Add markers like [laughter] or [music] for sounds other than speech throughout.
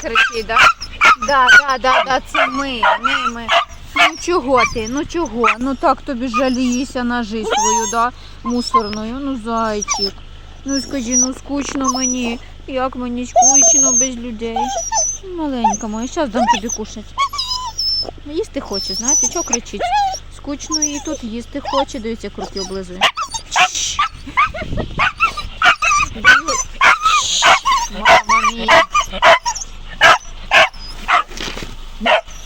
кричить, да? Да, да, да, да, це ми, ми, ми. Ну чого ти? Ну чого? Ну так тобі жалієшся на жизнь свою, да? Мусорною. Ну зайчик. Ну скажи, ну скучно мені. Як мені скучно без людей. Маленька моя, зараз дам тобі кушати. Їсти хоче, знаєте, чого кричить? Скучно і тут їсти хоче, дивіться, як руки облизує. Мама мія.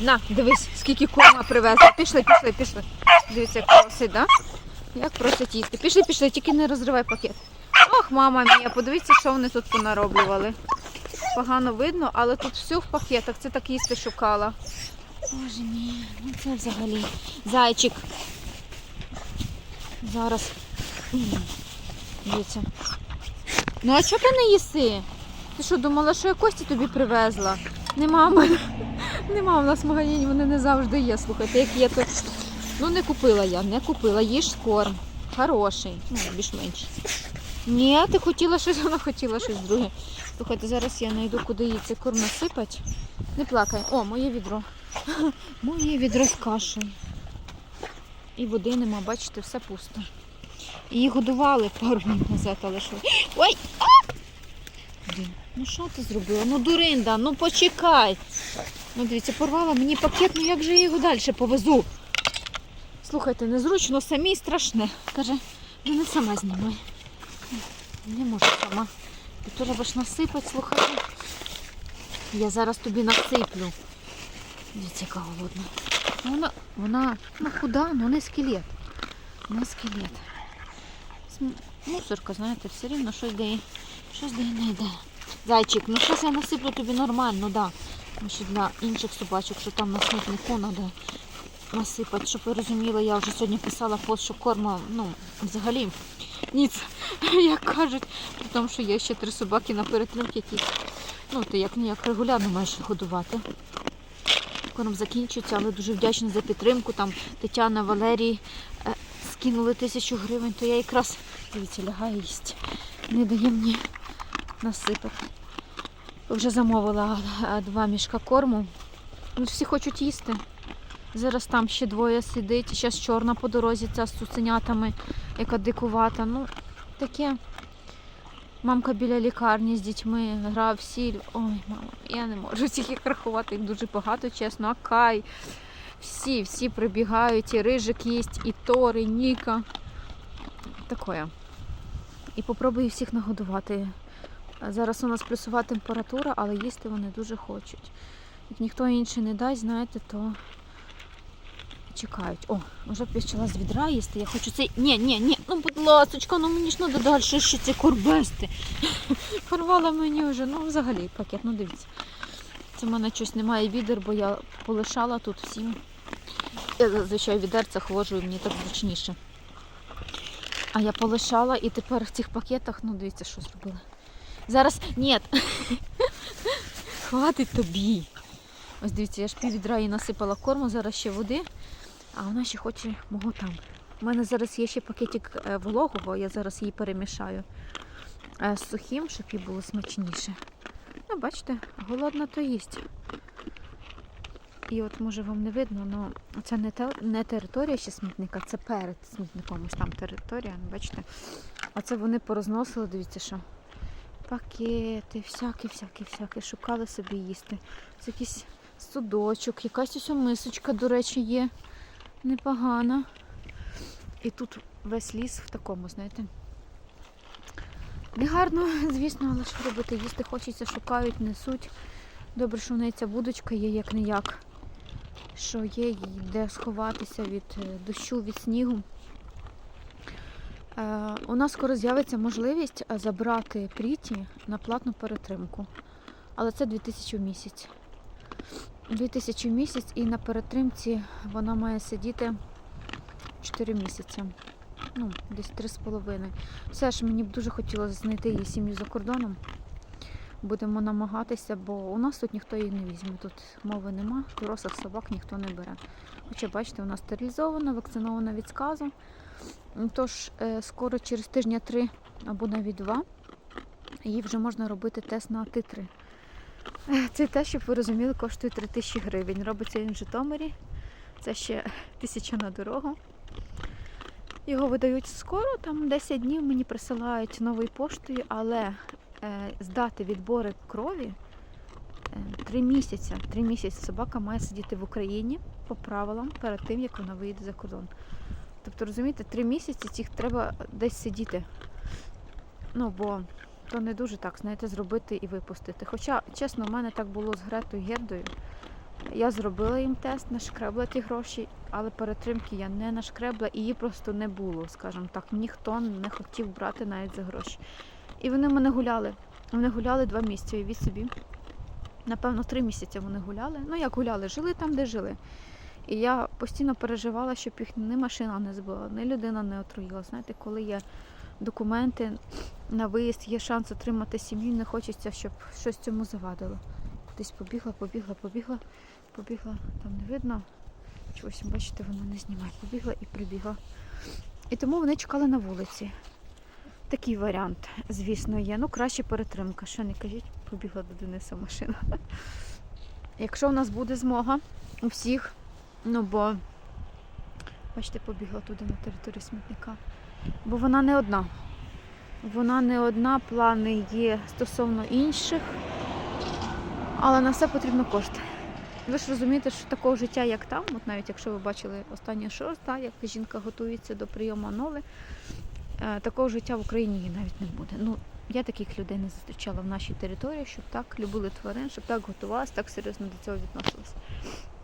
На, дивись, скільки корма привезли. Пішли, пішли, пішли. Дивіться, як просить, да? Як просить їсти. Пішли, пішли, тільки не розривай пакет. Ох, мама мія, подивіться, що вони тут понароблювали. Погано видно, але тут все в пакетах. Це так їсти шукала. Боже мій, ну це взагалі. Зайчик. Зараз. Дивіться. Ну а чого ти не їси? Ти що, думала, що я кості тобі привезла? Нема мене. Нема в нас в вони не завжди є. Слухайте, як є, то. Ну не купила я, не купила. Їж корм. Хороший. Ну, більш-менш. Ні, ти хотіла щось, вона хотіла щось друге. Слухайте, зараз я знайду, куди їй цей корм насипати. Не плакай. О, моє відро. [laughs] Моє відро з кашею. І води нема, бачите, все пусто. Її годували пару днів назад, але що. Ой! А! Ну що ти зробила? Ну дуринда, ну почекай. Ну дивіться, порвала мені пакет, ну як же я його далі повезу? Слухайте, незручно, самій страшне. Каже, ну не сама знімай. Не можу сама. Ти треба ж насипати, слухайте. Я зараз тобі насиплю. Дивіться, яка голодна. Ну, Вона, вона ну, худа, але не скелет. Не скелет. Мусорка, знаєте, все рівно щось дає. Щось дає не йде. Зайчик, ну щось я насиплю тобі нормально, да. Тому що для інших собачок, що там на смітнику треба насипати. Щоб ви розуміли, я вже сьогодні писала пост, що корма, ну, взагалі ніц, [laughs] як кажуть, при тому, що є ще три собаки на перетримки, які ну, ти як ніяк регулярно маєш годувати. Корм закінчується, але дуже вдячна за підтримку. Там Тетяна, Валерій е, скинули тисячу гривень, то я якраз, дивіться, лягає їсть. Не дає мені насипати. Вже замовила два мішка корму. Всі хочуть їсти. Зараз там ще двоє сидить, зараз чорна по дорозі, ця з цуценятами, яка дикувата. Ну, таке. Мамка біля лікарні з дітьми грав сіль. Ой, мама, я не можу всіх їх рахувати, їх дуже багато, чесно. А Кай. Всі, всі прибігають, і рижик їсть, і Тор, і Ніка. Такое. І попробую всіх нагодувати. Зараз у нас плюсова температура, але їсти вони дуже хочуть. Як ніхто інший не дасть, знаєте, то чекають. О, вже почала з відра їсти. Я хочу цей. Ні, ні, ні, ну будь ласочка, ну мені ж треба далі ще це курбести. [laughs] Порвала мені вже, ну взагалі пакет, ну дивіться. Це в мене щось немає відер, бо я полишала тут всім. Я зазвичай в відерцях вожу, і мені так зручніше. А я полишала і тепер в цих пакетах, ну дивіться, що зробила. Зараз. Ні. [laughs] Хватить тобі. Ось дивіться, я ж пів відра їй насипала корму, зараз ще води, а вона ще хоче мого там. У мене зараз є ще пакетик е, вологого, я зараз її перемішаю е, з сухим, щоб їй було смачніше. Ну, бачите, голодна то їсть. І от може вам не видно, але це не, те, не територія ще смітника, це перед смітником, ось там територія, бачите. Оце вони порозносили, дивіться, що пакети, всякі, шукали собі їсти. Це якийсь судочок, якась ось мисочка, до речі, є. Непогана. І тут весь ліс в такому, знаєте. Не гарно, звісно, але що робити? Їсти хочеться, шукають, несуть. Добре, що в неї ця будочка є як не як. Що є, де сховатися від е, дощу, від снігу. Е, у нас скоро з'явиться можливість е, забрати пріті на платну перетримку. Але це 2000 в місяць. 2000 в місяць і на перетримці вона має сидіти 4 місяці. Ну, десь 3,5. Все ж мені б дуже хотілося знайти її сім'ю за кордоном. Будемо намагатися, бо у нас тут ніхто її не візьме. Тут мови нема, дорослих собак ніхто не бере. Хоча, бачите, вона стерилізована, вакцинована від сказу. Тож, е, скоро через тижня три або навіть два їй вже можна робити тест на титри. Це те, щоб ви розуміли, коштує 3 тисячі гривень. Робиться він в Житомирі. Це ще [laughs] тисяча на дорогу. Його видають скоро, там 10 днів мені присилають новою поштою, але е, здати відбори крові е, 3 місяці. 3 місяці собака має сидіти в Україні по правилам перед тим, як вона виїде за кордон. Тобто, розумієте, 3 місяці цих треба десь сидіти. Ну, бо то не дуже так, знаєте, зробити і випустити. Хоча, чесно, в мене так було з Гретою Гердою. Я зробила їм тест, нашкребла ті гроші, але перетримки я не нашкребла і її просто не було, скажімо так. Ніхто не хотів брати навіть за гроші. І вони в мене гуляли. Вони гуляли два місяці, уявіть собі. Напевно, три місяці вони гуляли. Ну, як гуляли, жили там, де жили. І я постійно переживала, щоб їх ні машина не збила, ні людина не отруїла. Знаєте, коли є документи на виїзд, є шанс отримати сім'ю, не хочеться, щоб щось цьому завадило. Кудись побігла, побігла, побігла, побігла, там не видно. Чогось, бачите, воно не знімає. Побігла і прибігла. І тому вони чекали на вулиці. Такий варіант, звісно, є. Ну, краще перетримка. Що не кажіть, побігла до Дениса машина. Якщо у нас буде змога у всіх, ну бо, бачите, побігла туди на територію смітника. Бо вона не одна. Вона не одна, плани є стосовно інших, але на все потрібно кошти. Ви ж розумієте, що такого життя, як там, от навіть якщо ви бачили останній шорт, як жінка готується до прийому Аноли, такого життя в Україні навіть не буде. Ну, я таких людей не зустрічала в нашій території, щоб так любили тварин, щоб так готувалися, так серйозно до цього відносилися.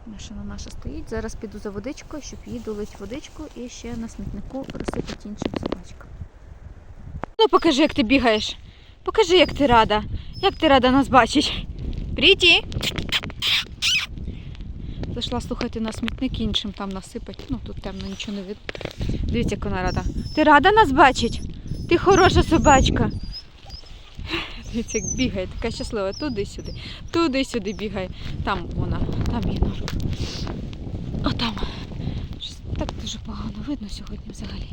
Машина наша стоїть. Зараз піду за водичкою, щоб їй долити водичку і ще на смітнику розсипати іншим собачкам. Ну покажи, як ти бігаєш. Покажи, як ти рада. Як ти рада нас бачить. Пріті. Зайшла слухати на смітник іншим там насипать. Ну тут темно, нічого не видно. Дивіться, як вона рада. Ти рада нас бачить? Ти хороша собачка. Дивіться, як бігає, така щаслива. Туди-сюди, туди-сюди бігає. Там вона, там є народ. Отам. Щось так дуже погано видно сьогодні взагалі.